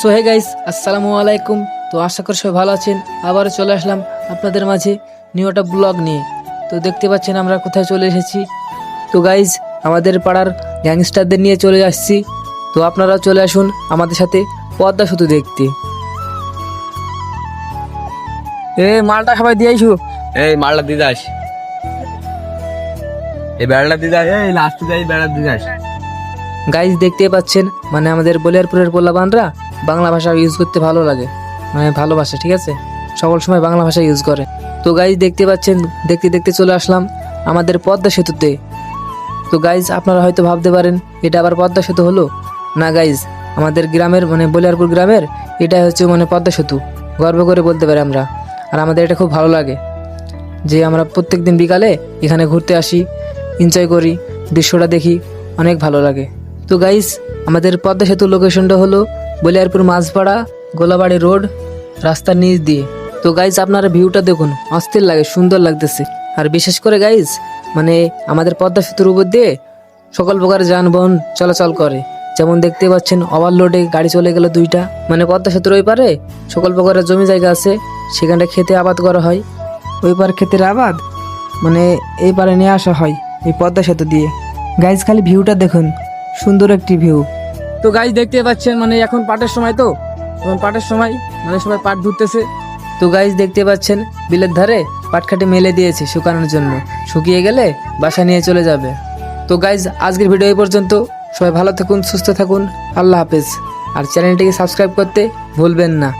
So hey guys আসসালামু আলাইকুম তো আশা করি সবাই ভালো আছেন। আবারও চলে আসলাম আপনাদের মাঝে নিউ একটা ব্লগ নিয়ে। তো দেখতে পাচ্ছেন আমরা কোথায় চলে এসেছি। তো গাইজ আমাদের পাড়ার গ্যাংস্টারদের নিয়ে চলে আসছি। তো আপনারা চলে আসুন আমাদের সাথে পদ্মা সেতু দেখতে। এ মালটা সবাই দিয়েছু এই মালটা দিয়ে যাস এই বেড়াটা দিয়ে যাস এই লাস্টে যাই বেড়া দিয়ে যাস গাইজ দেখতে পাচ্ছেন মানে আমাদের বলিয়ারপুরের পোলাবানরা বাংলা ভাষা ইউজ করতে ভালো লাগে। মানে ভালোবাসে, ঠিক আছে? সকল সময় বাংলা ভাষা ইউজ করে। তো গাইজ দেখতে পাচ্ছেন, দেখতে দেখতে চলে আসলাম আমাদের পদ্মা সেতুতে। তো গাইজ আপনারা হয়তো ভাবতে পারেন, এটা আবার পদ্মা সেতু হলো? না গাইজ আমাদের গ্রামের মানে বলিয়ারপুর গ্রামের এটা হচ্ছে মানে পদ্মা সেতু। গর্ব করে বলতে পারি আমরা। আর আমাদের এটা খুব ভালো লাগে যে আমরা প্রত্যেক দিন বিকালে এখানে ঘুরতে আসি এনজয় করি, দৃশ্যটা দেখি, অনেক ভালো লাগে। তো গাইজ আমাদের পদ্মা সেতুর লোকেশনটা হলো বলিয়ারপুর মাঝপাড়া গোলাবাড়ি রোড, রাস্তার নিচ দিয়ে। তো গাইজ আপনারা ভিউটা দেখুন, অস্থির লাগে, সুন্দর লাগতেছে। আর বিশেষ করে গাইজ মানে আমাদের পদ্মা সেতুর উপর দিয়ে সকল প্রকার যানবাহন চলাচল করে। যেমন দেখতে পাচ্ছেন ওভারলোডে গাড়ি চলে গেল দুইটা। মানে পদ্মা সেতুর ওই পারে সকল প্রকারের জমি জায়গা আছে সেখানটা খেতে আবাদ করা হয়। ওই পার ক্ষেতের আবাদ মানে এই পারে নিয়ে আসা হয়, এই পদ্মা সেতু দিয়ে। গাইজ খালি ভিউটা দেখুন, সুন্দর একটি ভিউ তো গাইজ দেখতে পাচ্ছেন মানে এখন পাটের সময় তো। এখন পাটের সময় মানে সবাই পাট ধুতেছে। তো গাইজ দেখতে পাচ্ছেন, বিলের ধারে পাট খাটে মেলে দিয়েছে শুকানোর জন্য। শুকিয়ে গেলে বাসা নিয়ে চলে যাবে। তো গাইজ আজকের ভিডিও এই পর্যন্ত। সবাই ভালো থাকুন, সুস্থ থাকুন। আল্লাহ হাফেজ। আর চ্যানেলটিকে সাবস্ক্রাইব করতে ভুলবেন না।